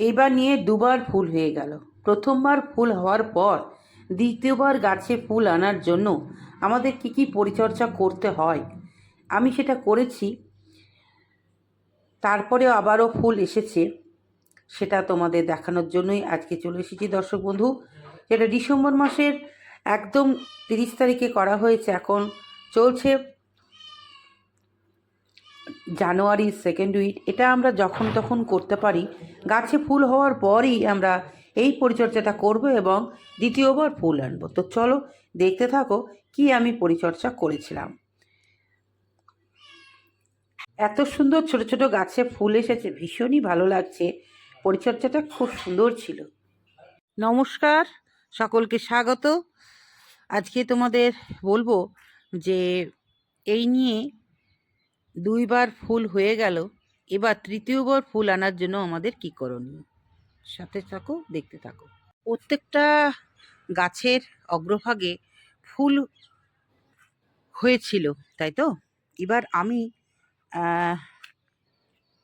এইবার নিয়ে দুবার ফুল হয়ে গেল। প্রথমবার ফুল হওয়ার পর দ্বিতীয়বার গাছে ফুল আনার জন্য আমাদের কি কি পরিচর্যা করতে হয়? আমি সেটা করেছি। তারপরে আবারও ফুল এসেছে। সেটা তোমাদের দেখানোর জন্যই আজকে চলে এসেছি দর্শক বন্ধু। যেটা ডিসেম্বর মাসের একদম তিরিশ তারিখে করা হয়েছে, এখন চলছে জানুয়ারির সেকেন্ড উইক এটা আমরা যখন তখন করতে পারি। গাছে ফুল হওয়ার পরই আমরা এই পরিচর্যাটা করব এবং দ্বিতীয়বার ফুল আনব। তো চলো দেখতে থাকো কি আমি পরিচর্যা করেছিলাম। এত সুন্দর ছোট ছোট গাছে ফুল এসেছে, ভীষণই ভালো লাগছে। পরিচর্যাটা খুব সুন্দর ছিল। নমস্কার, সকলকে স্বাগত। আজকে তোমাদের বলব যে এই নিয়ে দুইবার ফুল হয়ে গেল, এবার তৃতীয়বার ফুল আনার জন্য আমাদের কি করণীয়? সাথে থাকো, দেখতে থাকো। প্রত্যেকটা গাছের অগ্রভাগে ফুল হয়েছিল, তাই তো? এবার আমি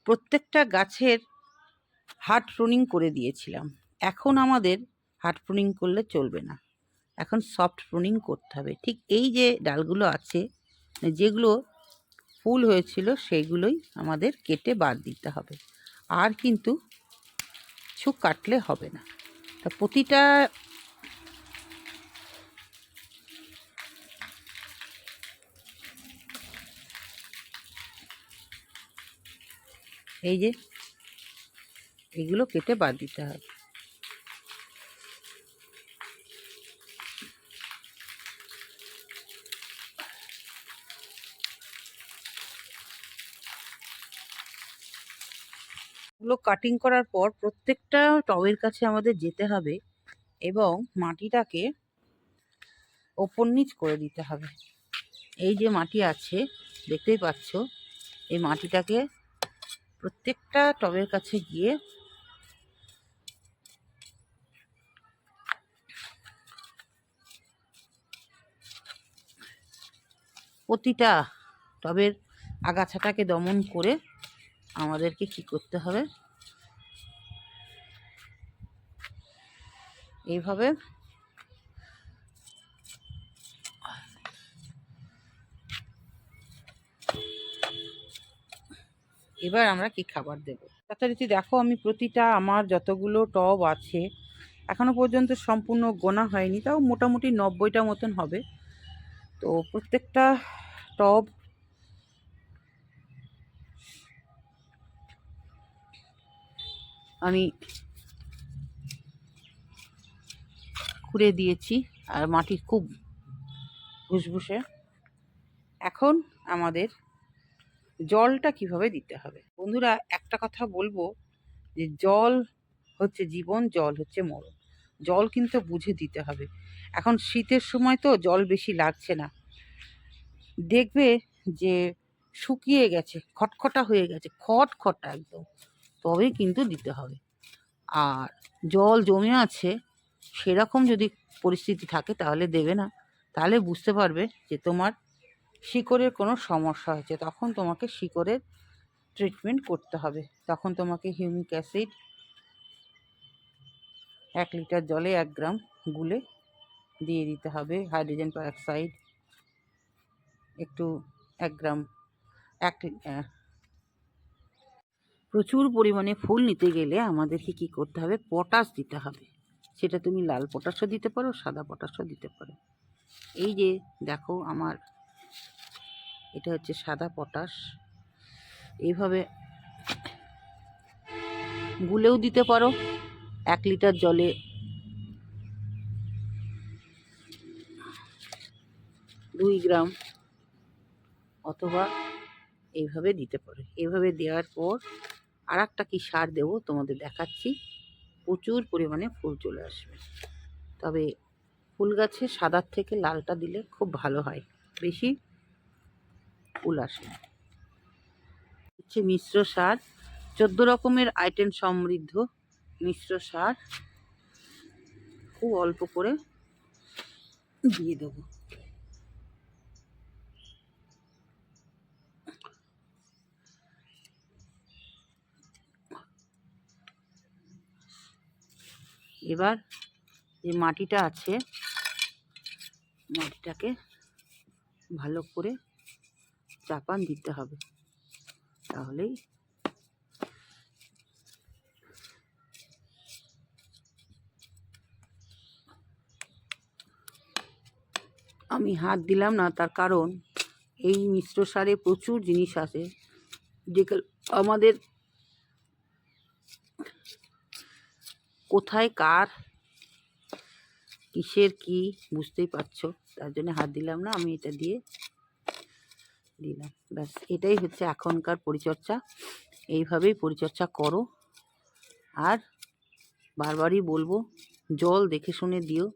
প্রত্যেকটা গাছের হার্ট প্রুনিং করে দিয়েছিলাম। এখন আমাদের হার্ট প্রুনিং করলে চলবে না। এখন সফট প্রুনিং করতে হবে। ঠিক এই যে ডালগুলো আছে, যেগুলো ফুল হয়েছিল সেইগুলোই আমাদের কেটে বাদ দিতে হবে। আর কিন্তু কিছু কাটলে হবে না। তা প্রতিটা এই যে, এগুলো কেটে বাদ দিতে হবে। এগুলো কাটিং করার পর প্রত্যেকটা টবের কাছে আমাদের যেতে হবে এবং মাটিটাকে ওপর নিচ করে দিতে হবে। এই যে মাটি আছে, দেখতেই পাচ্ছ, এই মাটিটাকে প্রত্যেকটা টবের কাছে গিয়ে প্রতিটা টবের আগাছাটাকে দমন করে আমাদেরকে কি করতে হবে? এইভাবে। এবার আমরা কি খাবার দেব? যথারীতি দেখো আমি প্রতিটা আমার যতগুলো টব আছে, এখনও পর্যন্ত সম্পূর্ণ গোনা হয়নি, তাও মোটামুটি নব্বইটা মতন হবে। তো প্রত্যেকটা টব আমি খুঁড়ে দিয়েছি আর মাটি খুব ভুসভুসে এখন আমাদের জলটা কীভাবে দিতে হবে? বন্ধুরা, একটা কথা বলব যে জল হচ্ছে জীবন, জল হচ্ছে মরণ। জল কিন্তু বুঝে দিতে হবে। এখন শীতের সময় তো জল বেশি লাগছে না। দেখবে যে শুকিয়ে গেছে, খটখটা হয়ে গেছে, খটখটা একদম। তবে কিন্তু দিতে হবে। আর জল জমে আছে সেরকম যদি পরিস্থিতি থাকে তাহলে দেবে না। তাহলে বুঝতে পারবে যে তোমার শিকড়ের কোনো সমস্যা হয়েছে। তখন তোমাকে শিকড়ের ট্রিটমেন্ট করতে হবে। তখন তোমাকে হিউমিক অ্যাসিড এক লিটার জলে এক গ্রাম গুলে দিয়ে দিতে হবে। হাইড্রোজেন পারঅক্সাইড একটু এক গ্রাম, এক প্রচুর পরিমাণে ফুল নিতে গেলে আমাদেরকে কি করতে হবে? পটাশ দিতে হবে। সেটা তুমি লাল পটাশও দিতে পারো, সাদা পটাশও দিতে পারো। এই যে দেখো আমার, এটা হচ্ছে সাদা পটাশ। এইভাবে গুলেও দিতে পারো, এক লিটার জলে। দুই গ্রাম অথবা এইভাবে দিতে পারো। এইভাবে দেওয়ার পর আর একটা কী সার দেবো তোমাদের দেখাচ্ছি। প্রচুর পরিমাণে ফুল চলে আসবে। তবে ফুল গাছে সাদার থেকে লালটা দিলে খুব ভালো হয়, বেশি ফুল আসে হচ্ছে মিশ্র সার, চোদ্দ রকমের আইটেম সমৃদ্ধ মিশ্র সার খুব অল্প করে দিয়ে দেবো। এবার যে মাটিটা আছে, মাটিটাকে ভালো করে চাপান দিতে হবে। তাহলেই আমি হাত দিলাম না, তার কারণ এই মিশ্র সারে প্রচুর জিনিস আছে। যেগুলো আমাদের কোথায় কার? কিসের কি? বুঝতেই পারছ? তার জন্য হাত দিলাম না, আমি এটা দিয়ে দিলাম। ব্যাস, এটাই হচ্ছে এখনকার পরিচর্যা। এইভাবেই পরিচর্যা করো। আর বারবারই বলব, জল দেখে শুনে দিও।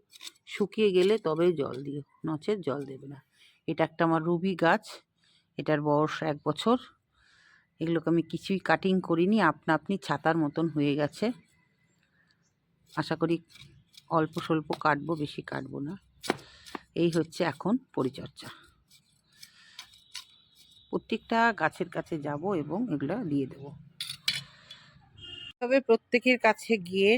শুকিয়ে গেলে তবেই জল দিও, নচেত জল দেবে না। এটা একটা আমার রুবি গাছ, এটার বয়স এক বছর। এগুলোকে আমি কিছুই কাটিং করিনি, আপনা আপনি ছাতার মতন হয়ে গেছে। আশা করি অল্প স্বল্প কাটবো, বেশি কাটবো না। এই হচ্ছে এখন পরিচর্যা। প্রত্যেকটা গাছের কাছে যাব এবং এগুলো দিয়ে দেব। তবে প্রত্যেকের কাছে গিয়ে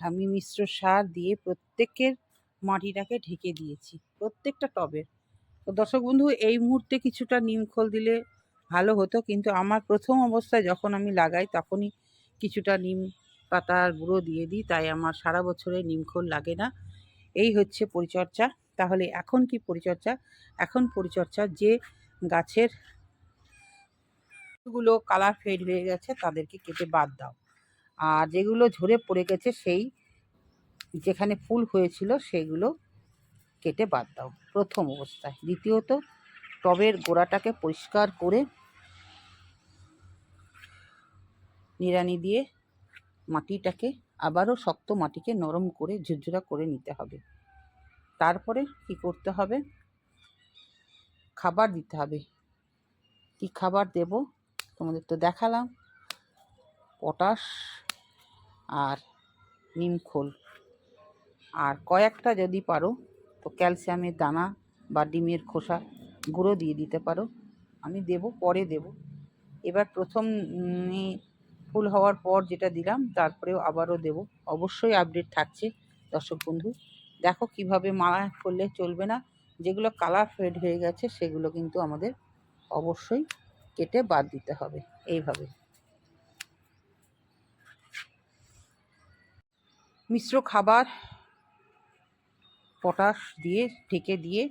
আমি মিশ্র সার দিয়ে প্রত্যেকের মাটিটাকে ঢেকে দিয়েছি, প্রত্যেকটা টবের। তো দর্শক বন্ধু, এই মুহূর্তে কিছুটা নিমখোল দিলে ভালো হতো, কিন্তু আমার প্রথম অবস্থায় যখন আমি লাগাই, তখনই কিছুটা নিম পাতার গুঁড়ো দিয়ে দিই, তাই আমার সারা বছরে নিমখোল লাগে না। এই হচ্ছে পরিচর্যা। তাহলে এখন কি পরিচর্যা? এখন পরিচর্যা যে গাছেরগুলো কালার ফেড হয়ে গেছে তাদেরকে কেটে বাদ দাও। আর যেগুলো ঝরে পড়ে গেছে সেই যেখানে ফুল হয়েছিল সেগুলো কেটে বাদ দাও। প্রথম অবস্থায়। দ্বিতীয়ত, টবের গোড়াটাকে পরিষ্কার করে নিড়ানি দিয়ে মাটিটাকে আবারও শক্ত মাটিকে নরম করে ঝুরঝুরা করে নিতে হবে। তারপরে কি করতে হবে? খাবার দিতে হবে। কি খাবার দেব? তোমাদের তো দেখালাম। পটাশ আর নিমখোল আর কয়েকটা যদি পারো, তো ক্যালসিয়ামের দানা বা ডিমের খোসা গুঁড়ো দিয়ে দিতে পারো। আমি দেব, পরে দেব। এবার প্রথম ফুল হওয়ার পর যেটা দিলাম, তারপরেও আবারও দেব। অবশ্যই আপডেট থাকছে, দর্শক বন্ধু। দেখো কীভাবে মালা করলে চলবে না, যেগুলো কালার ফেড হয়ে গেছে, সেগুলো কিন্তু আমাদের অবশ্যই কেটে বাদ দিতে হবে, এইভাবে। মিশ্র খাবার পটাশ দিয়ে, ঢেকে দিয়ে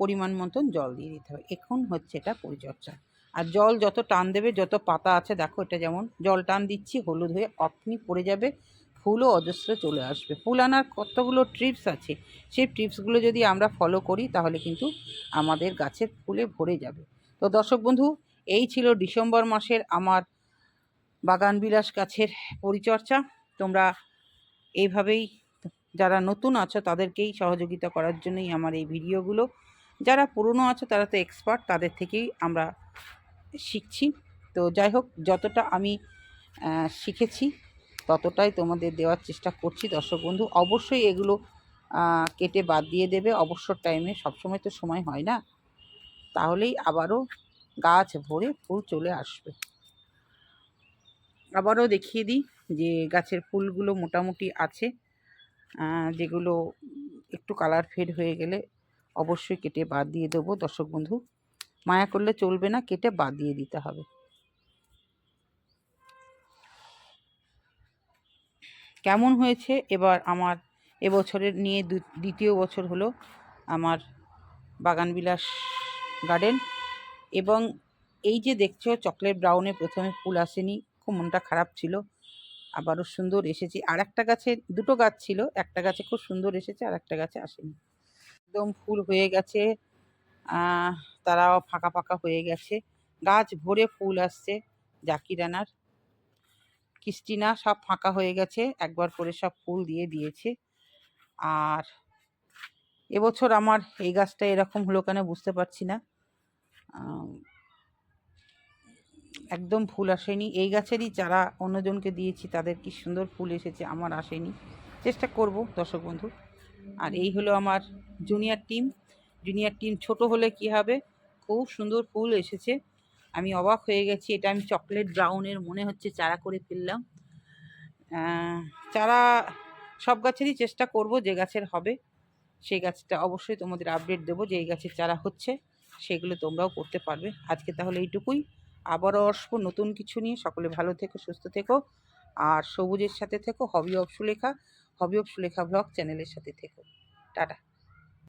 পরিমাণ মতন জল দিয়ে দিতে হবে। এখন হচ্ছে এটা পরিচর্যা। আর জল যত টান দেবে, যত পাতা আছে, দেখো এটা যেমন, জল টান দিচ্ছি, হলুদ হয়ে আপনি পড়ে যাবে, ফুলও অজস্র চলে আসবে। ফুল আনার কতগুলো ট্রিপস আছে, সেই ট্রিপসগুলো যদি আমরা ফলো করি, তাহলে কিন্তু আমাদের গাছের ফুলে ভরে যাবে। তো দর্শক বন্ধু, এই ছিল ডিসেম্বর মাসের আমার বাগান বিলাস গাছের পরিচর্যা তোমরা এইভাবেই, যারা নতুন আছো, তাদেরকেই সহযোগিতা করার জন্যই আমার এই ভিডিওগুলো। যারা পুরনো আছো, তারা তো এক্সপার্ট তাদের থেকেই আমরা শিখছি। তো যাই হোক, যতটা আমি শিখেছি, ততটাই তোমাদের দেওয়ার চেষ্টা করছি দর্শক বন্ধু। অবশ্যই এগুলো কেটে বাদ দিয়ে দেবে। অবসর টাইমে সবসময় তো সময় হয় না। তাহলেই আবারও গাছ ভরে ফুল চলে আসবে। আবারও দেখিয়ে দিই যে গাছের ফুলগুলো মোটামুটি আছে। যেগুলো একটু কালার ফেড হয়ে গেলে অবশ্যই কেটে বাদ দিয়ে দেবো দর্শক বন্ধু। মায়া করলে চলবে না, কেটে বাদ দিয়ে দিতে হবে। কেমন হয়েছে? এবার আমার এবছরের নিয়ে দ্বিতীয় বছর হলো আমার বাগানবিলাস গার্ডেন এবং এই যে দেখছ, চকলেট ব্রাউনে প্রথমে ফুল আসেনি, খুব মনটা খারাপ ছিল। আবারও সুন্দর এসেছে। আর একটা গাছে দুটো গাছ ছিল, একটা গাছে খুব সুন্দর এসেছে আর একটা গাছে আসেনি। একদম ফুল হয়ে গেছে। তারাও ফাঁকা ফাঁকা হয়ে গেছে। গাছ ভরে ফুল আসছে জাকিরানার কিস্টিনা সব ফাঁকা হয়ে গেছে, একবার করে সব ফুল দিয়ে দিয়েছে। আর এবছর আমার এই গাছটা এরকম হলো কেন বুঝতে পারছি না। একদম ফুল আসেনি। এই গাছেরই চারা অন্যজনকে দিয়েছি, তাদের কি সুন্দর ফুল এসেছে, আমার আসেনি। চেষ্টা করব দর্শক বন্ধু। আর এই হলো আমার জুনিয়র টিম জুনিয়র টিম ছোট হলে কি হবে? খুব সুন্দর ফুল এসেছে। আমি অবাক হয়ে গেছি, এটা আমি চকলেট ব্রাউনের মনে হচ্ছে চারা করে ফেললাম। চারা সব গাছেরই চেষ্টা করব যে গাছের হবে। সেই গাছটা অবশ্যই তোমাদের আপডেট দেবো যে এই গাছের চারা হচ্ছে, সেগুলো তোমরাও করতে পারবে। আজকে তাহলে এইটুকুই। আবারও আসব নতুন কিছু নিয়ে। সকলে ভালো থেকো, সুস্থ থেকো। আর সবুজের সাথে থেকো hobby of Sulekha hobby of Sulekha blog চ্যানেলের সাথে থেকো। টাটা।